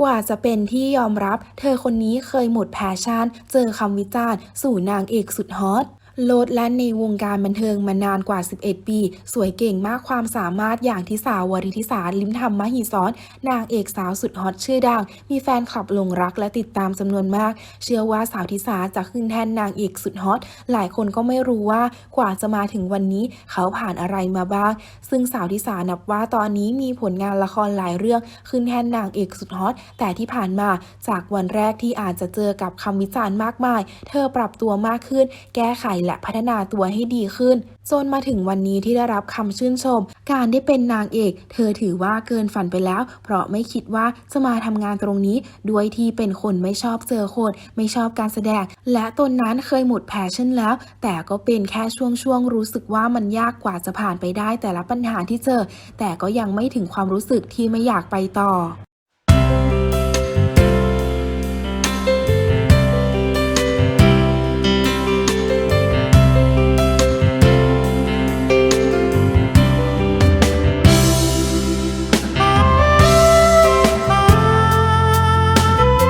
กว่าจะเป็นที่ยอมรับ เธอคนนี้เคยหมดแพชชั่น เจอคำวิจารณ์ สู่นางเอกสุดฮอต โลดแล่นในวงการบันเทิงมานานกว่า 11 ปี สวยเก่งมากความสามารถอย่างทิสาวริทิสาลิมธรรมมหิศรนางเอกสาวสุดฮอตชื่อดัง มีแฟนคลับหลงรักและติดตามจำนวนมาก เชื่อว่าสาวทิสาจะขึ้นแท่นนางเอกสุดฮอต หลายคนก็ไม่รู้ว่ากว่าจะมาถึงวันนี้เขาผ่านอะไรมาบ้าง ซึ่งสาวทิสานับว่าตอนนี้มีผลงานละครหลายเรื่องขึ้นแท่นนางเอกสุดฮอต แต่ที่ผ่านมาจากวันแรกที่อาจจะเจอกับคำวิจารณ์มากมาย เธอปรับตัวมากขึ้น แก้ไขและพัฒนาตัวให้ดีขึ้น จนมาถึงวันนี้ที่ได้รับคำชื่นชม การได้เป็นนางเอก เธอถือว่าเกินฝันไปแล้ว เพราะไม่คิดว่าจะมาทำงานตรงนี้ ด้วยที่เป็นคนไม่ชอบเจอคน ไม่ชอบการแสดง และตนนั้นเคยหมดแพชชั่นแล้ว แต่ก็เป็นแค่ช่วงๆรู้สึกว่ามันยากกว่าจะผ่านไปได้แต่ละปัญหาที่เจอ แต่ก็ยังไม่ถึงความรู้สึกที่ไม่อยากไปต่อ